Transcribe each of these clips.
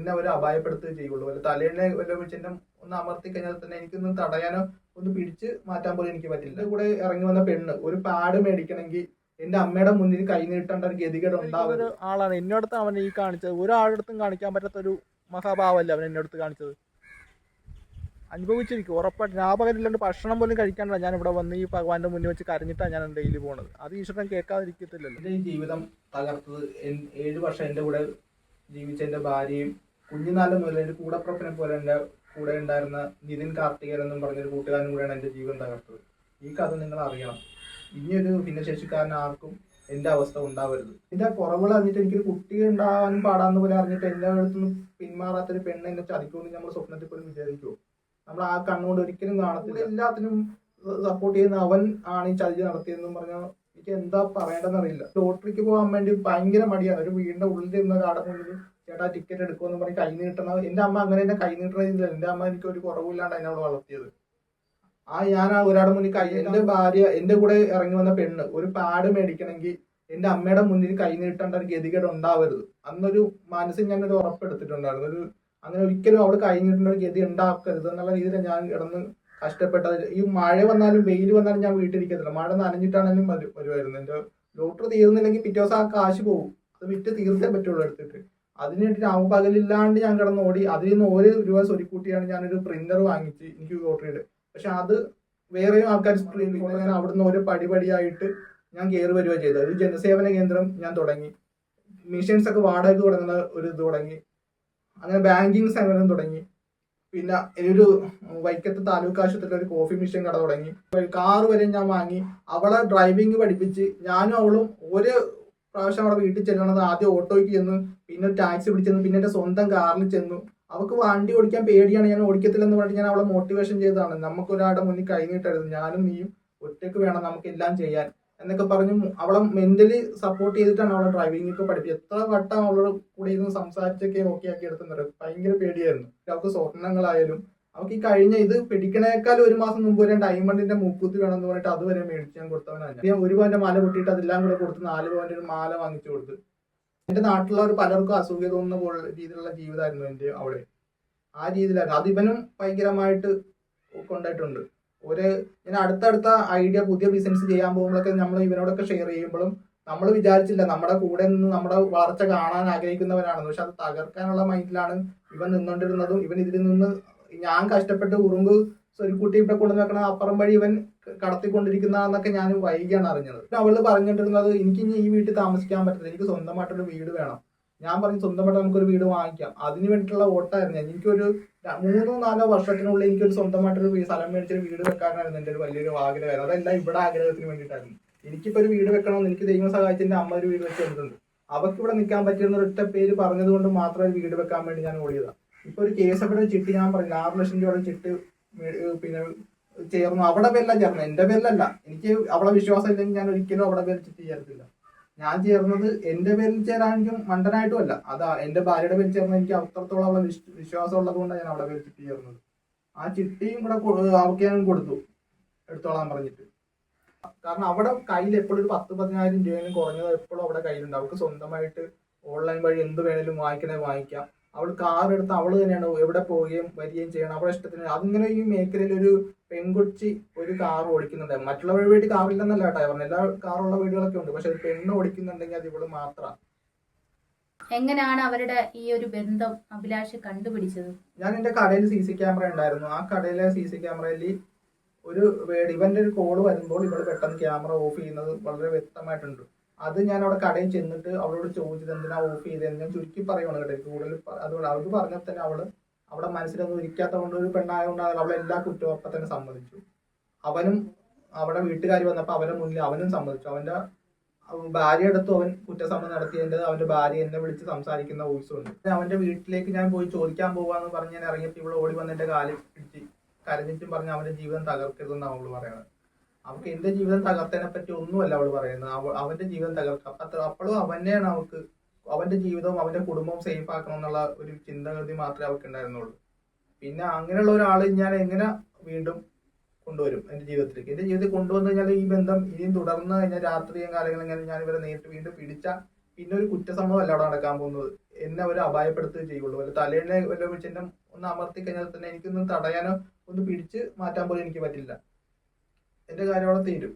എന്നെ അവർ അപായപ്പെടുത്തുകയും ചെയ്യുള്ളൂ. വല്ല തലേനെ വല്ല വെച്ച് എന്നെ ഒന്ന് അമർത്തി കഴിഞ്ഞാൽ തന്നെ എനിക്കൊന്ന് തടയാനോ ഒന്ന് പിടിച്ച് മാറ്റാൻ പോലും എനിക്ക് പറ്റില്ല. കൂടെ ഇറങ്ങി വന്ന പെണ്ണ് ഒരു പാഡ് മേടിക്കണമെങ്കിൽ എന്റെ അമ്മയുടെ മുന്നിൽ കൈ നീട്ടേണ്ട ഒരു ഗതികേട് ഉണ്ടാവും. ആളാണ്. എന്നോടത്ത് അവൻ ഈ കാണിച്ചത്. ഒരാളടുത്തും കാണിക്കാൻ പറ്റാത്ത ഒരു മഹാഭാവമല്ല അവൻ എന്നോടത്ത് കാണിച്ചത്? അനുഭവിച്ചിരിക്കും. ഉറപ്പായിട്ട്. ഞാപകരില്ലാണ്ട് ഭക്ഷണം പോലും കഴിക്കാനുള്ള ഞാൻ ഇവിടെ വന്ന് ഈ ഭഗവാന്റെ മുന്നിൽ വെച്ച് കരഞ്ഞിട്ടാണ് ഞാൻ ഡെയിലി പോണത്. അത് ഈശ്വരൻ കേൾക്കാതിരിക്കത്തില്ലല്ലോ. എന്റെ ജീവിതം തകർത്തത് ഏഴ് വർഷം എന്റെ കൂടെ ജീവിച്ച എന്റെ ഭാര്യയും കുഞ്ഞുനാലം മുതൽ എന്റെ കൂടപ്പുറപ്പിനെ പോലെ എന്റെ കൂടെ ഉണ്ടായിരുന്ന നിതിൻ കാർത്തികൻ എന്നും പറഞ്ഞൊരു കൂട്ടുകാരൻ കൂടെയാണ് എന്റെ ജീവിതം തകർത്തത്. ഈ കഥ നിങ്ങൾ അറിയണം. ഇനിയൊരു ഭിന്നശേഷിക്കാരൻ ആർക്കും എന്റെ അവസ്ഥ ഉണ്ടാവരുത്. എന്റെ കുറവുകൾ അറിഞ്ഞിട്ട് എനിക്കൊരു കുട്ടി ഉണ്ടാകാനും പാടാന്ന് പോലെ അറിഞ്ഞിട്ട് എന്റെ പിന്മാറാത്ത ഒരു പെണ്ണ് എന്നെ ചതിക്കുമെന്ന് നമ്മൾ സ്വപ്നത്തിൽ പോലും വിചാരിക്കുമോ നമ്മൾ ആ കണ്ണുകൊണ്ട് ഒരിക്കലും കാണത്തില്ല. എല്ലാത്തിനും സപ്പോർട്ട് ചെയ്യുന്ന അവൻ ആണ് ഈ ചതി നടത്തിയതെന്നും പറഞ്ഞ എനിക്ക് എന്താ പറയേണ്ടതെന്ന് അറിയില്ല ലോട്ടറിക്ക് പോകാൻ വേണ്ടി ഭയങ്കര മടിയാണ്. ഒരു വീടിന്റെ ഉള്ളിൽ ഇരുന്ന ഒരാടെ മുന്നിൽ ചേട്ടാ ടിക്കറ്റ് എടുക്കുമെന്ന് പറഞ്ഞ് കൈ നീട്ടണം എന്റെ അമ്മ അങ്ങനെ എന്നെ കൈ നീട്ടണില്ല എന്റെ അമ്മ എനിക്ക് ഒരു കുറവില്ലാണ്ട് അതിനെ അവിടെ വളർത്തിയത്. ആ ഞാൻ ആ ഒരാടെ മുന്നിൽ കൈ എന്റെ ഭാര്യ എന്റെ കൂടെ ഇറങ്ങി വന്ന പെണ്ണ് ഒരു പാഡ് മേടിക്കണമെങ്കിൽ എന്റെ അമ്മയുടെ മുന്നിൽ കൈ നീട്ടേണ്ട ഒരു ഗതികേട് ഉണ്ടാവരുത്. അന്നൊരു മനസ്സിൽ ഞാനൊരു ഉറപ്പെടുത്തിട്ടുണ്ടായിരുന്നു. ഒരു അങ്ങനെ ഒരിക്കലും അവൾ കൈ നീട്ടേണ്ട ഒരു ഗതി ഉണ്ടാക്കരുത് എന്നുള്ള രീതിയിൽ ഞാൻ കിടന്ന് കഷ്ടപ്പെട്ടത്. ഈ മഴ വന്നാലും വെയിൽ വന്നാലും ഞാൻ വീട്ടിലിരിക്കത്തില്ല. മഴ നനഞ്ഞിട്ടാണെങ്കിലും വരു- വരുമായിരുന്നു. എന്റെ ലോട്ടറി തീർന്നില്ലെങ്കിൽ പിറ്റേ ദിവസം ആ കാശ് പോകും അത് വിറ്റ് തീർത്തേ പറ്റുള്ളൂ എടുത്തിട്ട്. അതിന് വേണ്ടി രാവും പകലില്ലാണ്ട് ഞാൻ കിടന്ന് ഓടി അതിൽ നിന്ന് ഒരു രൂപ സ്വരുക്കൂട്ടിയാണ് ഞാനൊരു പ്രിന്റർ വാങ്ങിച്ച് എനിക്ക് ലോട്ടറിയുടെ പക്ഷെ അത് വേറെയും ആൾക്കാർ ഞാൻ അവിടുന്ന് ഓരോ പടിപടിയായിട്ട് ഞാൻ കയറി വരിക ചെയ്തത്. ഒരു ജനസേവന കേന്ദ്രം ഞാൻ തുടങ്ങി. മിഷൻസ് ഒക്കെ വാടകയ്ക്ക് തുടങ്ങുന്ന ഒരു ഇത് തുടങ്ങി. അങ്ങനെ ബാങ്കിങ് സേവനം തുടങ്ങി. പിന്നെ ഒരു വൈക്കത്ത് താലൂക്ക് ആശുപത്രിയിൽ ഒരു കോഫി മിഷൻ കട തുടങ്ങി. കാറ് വരെ ഞാൻ വാങ്ങി. അവളെ ഡ്രൈവിംഗ് പഠിപ്പിച്ച് ഞാനും അവളും ഒരു പ്രാവശ്യം അവിടെ വീട്ടിൽ ചെല്ലണത് ആദ്യം ഓട്ടോയ്ക്ക് ചെന്നു പിന്നെ ഒരു ടാക്സി പിടിച്ചെന്നു പിന്നെ എന്റെ സ്വന്തം കാറിൽ ചെന്നു. അവൾക്ക് വണ്ടി ഓടിക്കാൻ പേടിയാണ് ഞാൻ ഓടിക്കത്തില്ലെന്ന് പറഞ്ഞിട്ട് ഞാൻ അവളെ മോട്ടിവേഷൻ ചെയ്തതാണ്. നമുക്ക് ഒരാളുടെ മുന്നിൽ കഴിഞ്ഞിട്ടായിരുന്നു ഞാനും നീയും ഒറ്റയ്ക്ക് വേണം നമുക്ക് എല്ലാം ചെയ്യാൻ എന്നൊക്കെ പറഞ്ഞു അവളെ മെന്റലി സപ്പോർട്ട് ചെയ്തിട്ടാണ് അവളെ ഡ്രൈവിംഗ് ഒക്കെ പഠിപ്പിച്ചത്. എത്ര വട്ടം അവളോട് കൂടെ ഇരുന്ന് സംസാരിച്ചൊക്കെ ഓക്കെ ആക്കി എടുത്തുന്നത് ഭയങ്കര പേടിയായിരുന്നു. അവൾക്ക് സ്വപ്നങ്ങളായാലും അവൾക്ക് ഈ കഴിഞ്ഞ ഇത് പിടിക്കണേക്കാൾ ഒരു മാസം മുമ്പ് വരെ ഡയമണ്ടിന്റെ മൂക്കുത്തി വേണമെന്ന് പറഞ്ഞിട്ട് അതുവരെ മേടിച്ച് ഞാൻ കൊടുത്തവനാണ് ഞാൻ. ഒരു പവന്റെ മാല പൊട്ടിയിട്ട് അതെല്ലാം കൂടെ കൊടുത്ത് നാല് പവന്റെ ഒരു മാല വാങ്ങിച്ചു കൊടുത്ത്. എന്റെ നാട്ടിലുള്ളവർ പലർക്കും അസൂയ തോന്നുന്ന പോലെ രീതിയിലുള്ള ജീവിതമായിരുന്നു എന്റെ അവിടെ. ആ രീതിയിലായിരുന്നു. അത് ഇവനും ഭയങ്കരമായിട്ട് കൊണ്ടായിട്ടുണ്ട്. ഒരു ഞാൻ അടുത്തടുത്ത ഐഡിയ പുതിയ ബിസിനസ് ചെയ്യാൻ പോകുമ്പോഴൊക്കെ നമ്മൾ ഇവനോടൊക്കെ ഷെയർ ചെയ്യുമ്പോഴും നമ്മൾ വിചാരിച്ചില്ല നമ്മുടെ കൂടെ നിന്ന് നമ്മുടെ വളർച്ച കാണാൻ ആഗ്രഹിക്കുന്നവരാണെന്ന് പക്ഷെ അത് തകർക്കാനുള്ള മൈൻഡിലാണ് ഇവൻ നിന്നുകൊണ്ടിരുന്നതും ഇവൻ ഇതിൽ നിന്ന് ഞാൻ കഷ്ടപ്പെട്ട് ഉറുമ്പ് സ്വരുക്കുട്ടി ഇവിടെ കൊണ്ടു വെക്കണ അപ്പുറം വഴി ഇവൻ കടത്തിക്കൊണ്ടിരിക്കുന്നതെന്നൊക്കെ ഞാൻ വൈകിയാണ് അറിഞ്ഞത്. അവൾ പറഞ്ഞിട്ടിരുന്നത് എനിക്ക് ഇനി ഈ വീട്ടിൽ താമസിക്കാൻ പറ്റില്ല എനിക്ക് സ്വന്തമായിട്ടൊരു വീട് വേണം. ഞാൻ പറഞ്ഞു സ്വന്തമായിട്ട് നമുക്കൊരു വീട് വാങ്ങിക്കാം. അതിന് വേണ്ടിയിട്ടുള്ള ഓട്ടായിരുന്നു ഞാൻ. എനിക്കൊരു മൂന്നോ നാലോ വർഷത്തിനുള്ളിൽ എനിക്കൊരു സ്വന്തമായിട്ടൊരു സ്ഥലം മേടിച്ചൊരു വീട് വെക്കാനായിരുന്നു എന്റെ ഒരു വലിയൊരു ആഗ്രഹമായിരുന്നു. അതല്ല ഇവിടെ ആഗ്രഹത്തിന് വേണ്ടിയിട്ടായിരുന്നു. എനിക്കിപ്പോ ഒരു വീട് വെക്കണമെന്ന് എനിക്ക് ദൈവം സഹായിച്ച് അമ്മ ഒരു വീട് വെച്ച് തന്നിട്ടുണ്ട്. അവർക്ക് ഇവിടെ നിൽക്കാൻ പറ്റിയെന്ന് ഒരൊറ്റ പേര് പറഞ്ഞതുകൊണ്ട് മാത്രം ഒരു വീട് വെക്കാൻ വേണ്ടി ഞാൻ ഓടിയതാണ് ഇപ്പൊ ഒരു കേസ് എവിടെ ചിട്ടി ഞാൻ പറഞ്ഞു ആറ് ലക്ഷം രൂപയുടെ ചിട്ട് പിന്നെ ചേർന്നു. അവിടെ പേരില ചേർന്നു. എന്റെ പേരിലല്ല. എനിക്ക് അവളെ വിശ്വാസം ഇല്ലെങ്കിൽ ഞാൻ ഒരിക്കലും അവിടെ പേര് ചിട്ടി ചേർത്തില്ല. ഞാൻ ചേർന്നത് എന്റെ പേരിൽ ചേരാനെങ്കിലും മണ്ടനായിട്ടും അല്ല. അതാ എന്റെ ഭാര്യയുടെ പേരിൽ ചേർന്ന് എനിക്ക് അത്രത്തോളം അവളെ വിശ്വ- വിശ്വാസം ഉള്ളത് കൊണ്ടാണ് ഞാൻ അവിടെ പേര് ചിട്ടി ചേർന്നത്. ആ ചിട്ടിയും കൂടെ അവർക്ക് ഞാൻ കൊടുത്തു. എടുത്തോളാൻ പറഞ്ഞിട്ട്. കാരണം അവിടെ കയ്യിൽ എപ്പോഴും ഒരു പത്ത് പതിനായിരം രൂപയും കുറഞ്ഞത് എപ്പോഴും അവിടെ കയ്യിലുണ്ട്. അവർക്ക് സ്വന്തമായിട്ട് ഓൺലൈൻ വഴി എന്ത് വേണേലും വാങ്ങിക്കണേ വാങ്ങിക്കാം. അവൾ കാർ എടുത്ത് അവൾ തന്നെയാണ് എവിടെ പോവുകയും വരികയും ചെയ്യണം അവളെ ഇഷ്ടത്തിന് അതിങ്ങനെ ഈ മേഖലയിൽ ഒരു പെൺകുട്ടി ഒരു കാർ ഓടിക്കുന്നുണ്ട്. മറ്റുള്ളവരുടെ വീട്ടിൽ കാറില്ലെന്നല്ല കേട്ടോ പറഞ്ഞു എല്ലാ കാറുള്ള വീടുകളൊക്കെ ഉണ്ട്. പക്ഷെ ഒരു പെണ്ണ് ഓടിക്കുന്നുണ്ടെങ്കിൽ അത് ഇവൾ മാത്രമാണ് എങ്ങനെയാണ് അവരുടെ ഈ ഒരു ബന്ധം അഭിലാഷ് കണ്ടുപിടിച്ചത്? ഞാൻ എന്റെ കടയിൽ സി സി ക്യാമറ ഉണ്ടായിരുന്നു. ആ കടയിലെ സി സി ക്യാമറയിൽ ഒരു ഇവന്റെ ഒരു കോൾ വരുമ്പോൾ ഇവൾ പെട്ടെന്ന് ക്യാമറ ഓഫ് ചെയ്യുന്നത് വളരെ വ്യക്തമായിട്ടുണ്ട്. അത് ഞാൻ അവിടെ കടയിൽ ചെന്നിട്ട് അവളോട് ചോദിച്ചത് എന്തിനാ ഓഫ് ചെയ്തത് ഞാൻ ചുരുക്കി പറയുവാണ് കേട്ടോ. കൂടുതൽ അതുകൊണ്ട് അവൾക്ക് പറഞ്ഞാൽ തന്നെ അവൾ അവിടെ മനസ്സിലൊന്നും ഇരിക്കാത്ത കൊണ്ട് ഒരു പെണ്ണായതുകൊണ്ട് അവൾ എല്ലാ കുറ്റവും അപ്പം തന്നെ സമ്മതിച്ചു. അവനും അവിടെ വീട്ടുകാരി വന്നപ്പോൾ അവന്റെ മുന്നിൽ അവനും സമ്മതിച്ചു. അവന്റെ ഭാര്യ എടുത്തു അവൻ കുറ്റസമ്മതം നടത്തിയതിന്റെ അവന്റെ ഭാര്യ എന്നെ വിളിച്ച് സംസാരിക്കുന്ന വോയിസും ഉണ്ട്. പിന്നെ അവന്റെ വീട്ടിലേക്ക് ഞാൻ പോയി ചോദിക്കാൻ പോവാന്ന് പറഞ്ഞ് ഞാൻ ഇറങ്ങിയപ്പോൾ ഇവിടെ ഓടി വന്നിട്ട് കാലിൽ കരഞ്ഞിട്ടും പറഞ്ഞ് അവന്റെ ജീവിതം തകർക്കരുതെന്നാണ് അവൾ പറയണത്. അവൾക്ക് എന്റെ ജീവിതം തകർത്തതിനെ പറ്റി ഒന്നുമല്ല അവൾ പറയുന്നത്. അവ- അവന്റെ ജീവിതം തകർക്കാം. അപ്പോഴും അവനെയാണ് അവക്ക് അവന്റെ ജീവിതവും അവന്റെ കുടുംബവും സേഫ് ആക്കണം എന്നുള്ള ഒരു ചിന്താഗതി മാത്രമേ അവൾക്ക് ഉണ്ടായിരുന്നുള്ളൂ. പിന്നെ അങ്ങനെയുള്ള ഒരാൾ ഞാൻ എങ്ങനെ വീണ്ടും കൊണ്ടുവരും എന്റെ ജീവിതത്തിലേക്ക്? എന്റെ ജീവിതത്തിൽ കൊണ്ടുവന്നു കഴിഞ്ഞാൽ ഈ ബന്ധം ഇനിയും തുടർന്ന് കഴിഞ്ഞാൽ രാത്രിയും കാലങ്ങളും ഇങ്ങനെ ഞാൻ ഇവരെ നേരിട്ട് വീണ്ടും പിടിച്ച പിന്നെ ഒരു കുറ്റസമ്മതം അല്ല അവിടെ നടക്കാൻ പോകുന്നത്. എന്നെ അവർ അപായപ്പെടുത്തുകയും ചെയ്യുള്ളൂ. അല്ല തലേനെ വല്ല എന്നെ ഒന്ന് അമർത്തി കഴിഞ്ഞാൽ തന്നെ എനിക്കൊന്നും തടയാനോ ഒന്ന് പിടിച്ച് മാറ്റാൻ പോലും എനിക്ക് പറ്റില്ല. എന്റെ കാര്യം അവിടെ തീരും.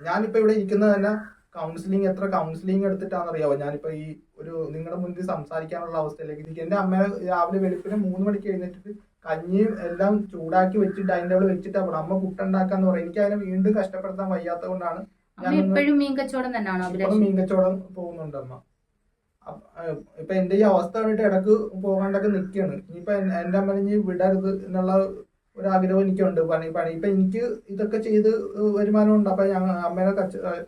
ഞാനിപ്പോ ഇവിടെ ഇരിക്കുന്നത് തന്നെ കൗൺസിലിംഗ് എത്ര കൗൺസിലിംഗ് എടുത്തിട്ടാണെന്ന് അറിയാവോ ഞാനിപ്പോ ഈ ഒരു നിങ്ങളുടെ മുന്നിൽ സംസാരിക്കാനുള്ള അവസ്ഥയിലേക്ക് ഇരിക്കും എന്റെ അമ്മ രാവിലെ വെളുപ്പിന് മൂന്ന് മണിക്ക് എഴുന്നേറ്റിട്ട് കഞ്ഞിയും എല്ലാം ചൂടാക്കി വെച്ചിട്ട് അതിന്റെ അവിടെ വെച്ചിട്ടാ അവിടെ അമ്മ പുട്ടുണ്ടാക്കാന്ന് പറയും. എനിക്ക് അതിനെ വീണ്ടും കഷ്ടപ്പെടുത്താൻ വയ്യാത്ത കൊണ്ടാണ് ഇപ്പോഴും മീൻ കച്ചവടം പോകുന്നുണ്ട് അമ്മ. ഇപ്പൊ എന്റെ ഈ അവസ്ഥ കണ്ടിട്ട് ഇടയ്ക്ക് പോകാണ്ടൊക്കെ നിൽക്കുകയാണ്. ഇനിയിപ്പൊ എന്റെ അമ്മ ഇനി വിടരുത് എന്നുള്ള ഒരു ആഗ്രഹം എനിക്കുണ്ട്. പണി പണി. ഇപ്പൊ എനിക്ക് ഇതൊക്കെ ചെയ്ത് വരുമാനം ഉണ്ട് അപ്പൊ ഞാൻ അമ്മേനെ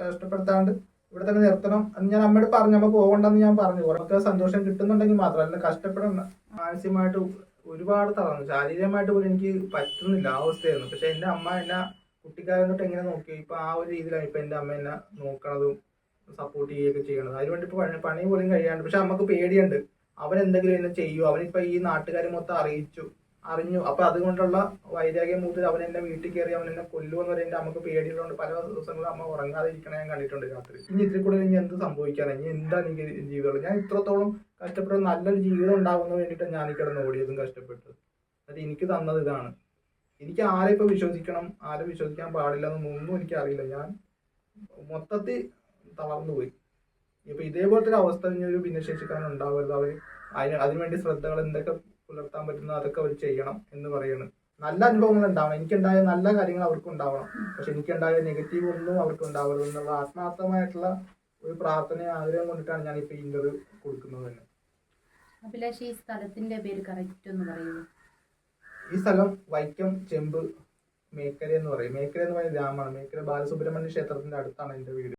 കഷ്ടപ്പെടുത്താണ്ട് ഇവിടെ തന്നെ നിർത്തണം ഞാൻ അമ്മയോട് പറഞ്ഞു. അമ്മ പോകണ്ടെന്ന് ഞാൻ പറഞ്ഞു. കുറച്ച് സന്തോഷം കിട്ടുന്നുണ്ടെങ്കിൽ മാത്രം അല്ല കഷ്ടപ്പെടണ്ട. മാനസികമായിട്ട് ഒരുപാട് തളർന്നു. ശാരീരികമായിട്ട് പോലും എനിക്ക് പറ്റുന്നില്ല ആ അവസ്ഥയായിരുന്നു. പക്ഷെ എന്റെ അമ്മ എന്നെ കുട്ടിക്കാലം തൊട്ട് എങ്ങനെ നോക്കി ഇപ്പൊ ആ ഒരു രീതിയിലാണ് ഇപ്പൊ എന്റെ അമ്മ എന്നെ നോക്കണതും സപ്പോർട്ട് ചെയ്യുകയൊക്കെ ചെയ്യണത്. അതിനുവേണ്ടി ഇപ്പൊ പണി പോലും കഴിയാണ്ട്. പക്ഷെ നമുക്ക് പേടിയുണ്ട്. അവൻ എന്തെങ്കിലും എന്നെ ചെയ്യൂ അവനിപ്പോ ഈ നാട്ടുകാരെ മൊത്തം അറിയിച്ചു. അറിഞ്ഞു. അപ്പൊ അതുകൊണ്ടുള്ള വൈരാഗ്യം മൂത്തിൽ അവൻ എന്നെ വീട്ടിൽ കയറി അവൻ എന്നെ കൊല്ലുമെന്ന് പറയുന്നത് നമുക്ക് പേടിയുള്ളതുകൊണ്ട് പല ദിവസങ്ങളും അമ്മ ഉറങ്ങാതെ ഇരിക്കണ ഞാൻ കണ്ടിട്ടുണ്ട് രാത്രി. ഇനി ഇത്തിരി കൂടെ ഇനി എന്ത് സംഭവിക്കാറ് ഇനി എന്താ എനിക്ക് ജീവിതമുള്ളത് ഞാൻ ഇത്രത്തോളം കഷ്ടപ്പെട്ട നല്ലൊരു ജീവിതം ഉണ്ടാകുന്ന വേണ്ടിയിട്ട് ഞാൻ കിടന്ന് ഓടിയതും കഷ്ടപ്പെട്ടത്. എന്നിട്ട് എനിക്ക് തന്നത് ഇതാണ്. എനിക്ക് ആരെ ഇപ്പൊ വിശ്വസിക്കണം? ആരെ വിശ്വസിക്കാൻ പാടില്ല എന്നൊന്നും എനിക്ക് അറിയില്ല ഞാൻ മൊത്തത്തിൽ തളർന്നു പോയി ഇപ്പൊ ഇതേപോലത്തെ ഒരു അവസ്ഥ ഒരു ഭിന്നശേഷിക്കാരൻ ഉണ്ടാവരുത്. അവർ അതിന് അതിനുവേണ്ടി ശ്രദ്ധകൾ എന്തൊക്കെ പുലർത്താൻ പറ്റുന്ന അതൊക്കെ അവർ ചെയ്യണം എന്ന് പറയാണ്. നല്ല അനുഭവങ്ങൾ ഉണ്ടാവണം. എനിക്കുണ്ടായ നല്ല കാര്യങ്ങൾ അവർക്ക് ഉണ്ടാവണം. പക്ഷെ എനിക്കുണ്ടായ നെഗറ്റീവ് ഒന്നും അവർക്ക് ഉണ്ടാവരുത് എന്നുള്ള ആത്മാർത്ഥമായിട്ടുള്ള ഒരു പ്രാർത്ഥന ആഗ്രഹം കൊണ്ടിട്ടാണ് ഞാൻ ഇപ്പൊ ഇന്റർവ്യൂ കൊടുക്കുന്നത് തന്നെ. അഭിലാഷ് ഈ സ്ഥലത്തിന്റെ പേര് കറക്റ്റ് ഒന്ന് പറയുമോ ഈ സ്ഥലം വൈക്കം ചെമ്പ് മേക്കര എന്ന് പറയും. മേക്കര എന്ന് പറയുന്ന ഗ്രാമമാണ്. മേക്കര ബാലസുബ്രഹ്മണ്യ ക്ഷേത്രത്തിന്റെ അടുത്താണ് എന്റെ വീട്.